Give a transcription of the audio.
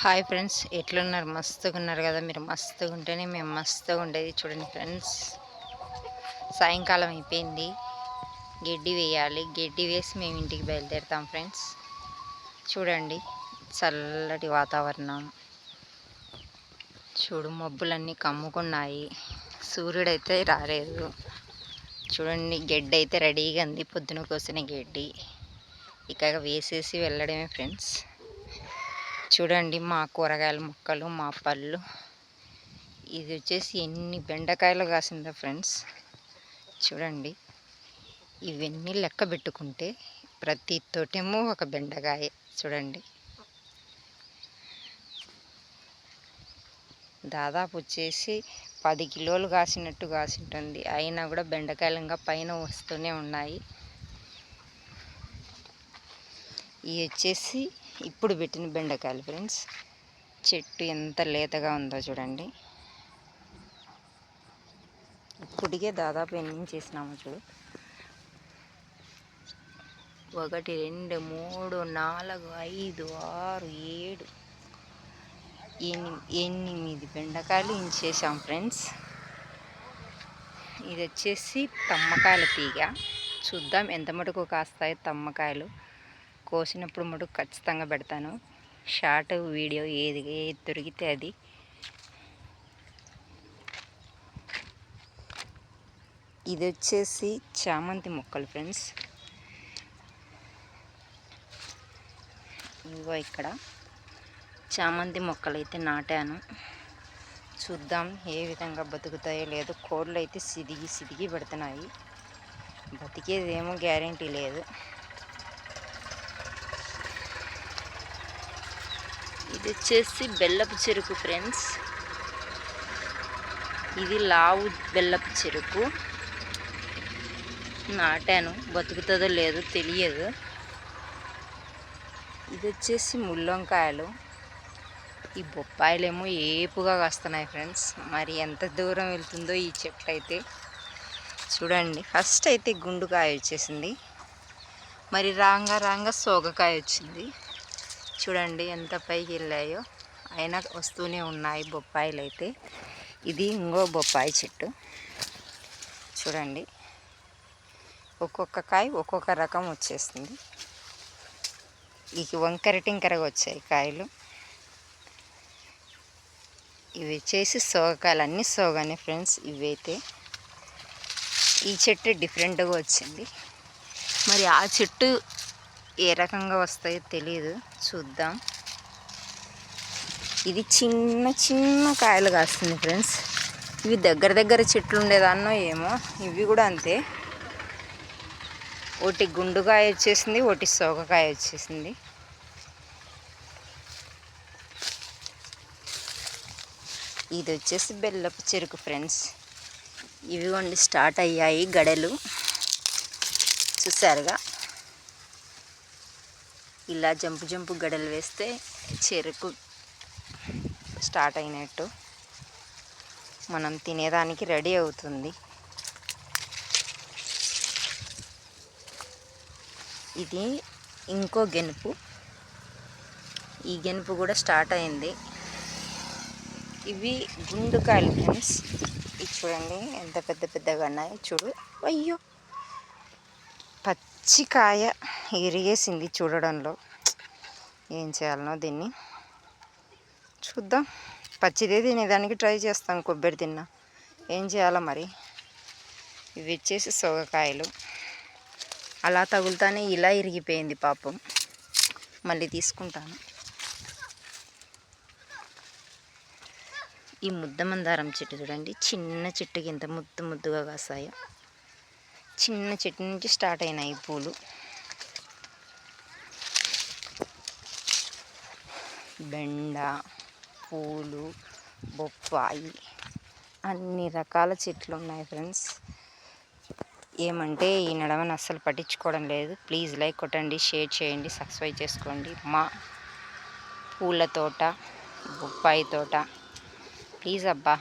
Hi friends ఎట్లున్నారు? మస్తుగా ఉన్నారు కదా మీరు? మస్తుగా ఉంటేనే మేము మస్తుగా ఉండేది చూడండి ఫ్రెండ్స్. సాయంకాలం అయిపోయింది. గడ్డి వేయాలి. గడ్డి వేసి మేము ఇంటికి బయలుదేరుతాం ఫ్రెండ్స్. చూడండి చల్లటి వాతావరణం. చూడు మబ్బులన్నీ కమ్ముకున్నాయి. సూర్యుడైతే రాలేదు. చూడండి గడ్డి అయితే రెడీగా ఉంది. పొద్దున కోసిన గడ్డి. ఇక వేసేసి వెళ్ళడమే ఫ్రెండ్స్. చూడండి మా కూరగాయల మొక్కలు మా పళ్ళు. ఇది వచ్చేసి ఎన్ని బెండకాయలు కాసిందో ఫ్రెండ్స్. చూడండి. ఇవన్నీ లెక్క పెట్టుకుంటే ప్రతి తోటేమో ఒక బెండకాయ. చూడండి. దాదాపు వచ్చేసి పది కిలోలు కాసినట్టు కాసింటుంది. అయినా కూడా బెండకాయలు ఇంకా పైన వస్తూనే ఉన్నాయి. ఇవి వచ్చేసి ఇప్పుడు పెట్టిన బెండకాయలు ఫ్రెండ్స్. చెట్టు ఎంత లేతగా ఉందో చూడండి. ఇప్పటికే దాదాపు ఎన్ని చేసినాము చూడు. ఒకటి రెండు మూడు నాలుగు ఐదు ఆరు ఏడు ఎనిమిది బెండకాయలు ఇంచేసాం ఫ్రెండ్స్. ఇది వచ్చేసి తమ్మకాయల తీగ. చూద్దాం ఎంత మటుకు కాస్తాయో తమ్మకాయలు. కోసినప్పుడు మటుకు ఖచ్చితంగా పెడతాను. షార్ట్ వీడియో ఏది ఏది దొరికితే అది. ఇది వచ్చేసి చామంతి మొక్కలు ఫ్రెండ్స్. ఇదిగో ఇక్కడ చామంతి మొక్కలు అయితే నాటాను. చూద్దాం ఏ విధంగా బతుకుతాయో లేదో. కోళ్ళు అయితే సిదిగి సిదిగి పెడుతున్నాయి. బతికేదేమో గ్యారంటీ లేదు. ఇది వచ్చేసి బెల్లపు చెరుకు ఫ్రెండ్స్. ఇది లావు బెల్లపు చెరుకు. నాటాను. బతుకుతుందో లేదో తెలియదు. ఇది వచ్చేసి ముల్లంకాయలు. ఈ బొప్పాయిలేమో ఏపుగా కాస్తున్నాయి ఫ్రెండ్స్. మరి ఎంత దూరం వెళ్తుందో ఈ చెట్లు అయితే చూడండి. ఫస్ట్ అయితే గుండుకాయ వచ్చేసింది. మరి రాంగా రాంగా సోగకాయ వచ్చింది. చూడండి ఎంత పైకి వెళ్ళాయో. అయినా వస్తూనే ఉన్నాయి బొప్పాయిలు అయితే ఇది ఇంకో బొప్పాయి చెట్టు. చూడండి. ఒక్కొక్క కాయ ఒక్కొక్క రకం వచ్చేస్తుంది. ఇది వంకర టింకరగా వచ్చాయి కాయలు. ఇవి వచ్చేసి సోగకాయలు అన్నీ సోగానే ఫ్రెండ్స్. ఇవైతే ఈ చెట్టు డిఫరెంట్గా వచ్చింది. మరి ఆ చెట్టు ఏ రకంగా వస్తాయో తెలియదు చూద్దాం. ఇది చిన్న చిన్న కాయలు కాస్తుంది ఫ్రెండ్స్. ఇవి దగ్గర దగ్గర చెట్లు ఉండేదాన్నో ఏమో. ఇవి కూడా అంతే. ఒకటి గుండుకాయ వచ్చేసింది ఒకటి సోకకాయ వచ్చేసింది. ఇది వచ్చేసి బెల్లపు చెరుకు ఫ్రెండ్స్. ఇవి వండి స్టార్ట్ అయ్యాయి గడలు. చూసారుగా? ఇలా జంపు జంపు గడలు వేస్తే చెరుకు స్టార్ట్ అయినట్టు. మనం తినేదానికి రెడీ అవుతుంది. ఇది ఇంకో గెనుపు. ఈ గెనుపు కూడా స్టార్ట్ అయింది. ఇవి గుండుకాయలు ఫ్రెండ్స్. ఇది చూడండి ఎంత పెద్ద పెద్దగా ఉన్నాయి. చూడు. అయ్యో! పచ్చికాయ ఇరిగేసింది చూడడంలో. ఏం చేయాలనో దీన్ని. చూద్దాం. పచ్చిదే తినేదానికి ట్రై చేస్తాం కొబ్బరి తిన్నా. ఏం చేయాలో మరి? ఇవి వచ్చేసి సొగకాయలు అలా తగులుతానే ఇలా ఇరిగిపోయింది పాపం. మళ్ళీ తీసుకుంటాను. ఈ ముద్ద మందారం చెట్టు చూడండి. చిన్న చెట్టుకి ఇంత ముద్దు ముద్దుగా కాసాయో. చిన్న చెట్టు నుంచి స్టార్ట్ అయినాయి పూలు. బెండ పూలు బొప్పాయి అన్ని రకాల చెట్లు ఉన్నాయి ఫ్రెండ్స్. ఏమంటే ఈ నడవని అస్సలు పట్టించుకోవడం లేదు. ప్లీజ్ లైక్ కొట్టండి షేర్ చేయండి సబ్స్క్రైబ్ చేసుకోండి. మా పూల తోట బొప్పాయి తోట. ప్లీజ్ అబ్బా.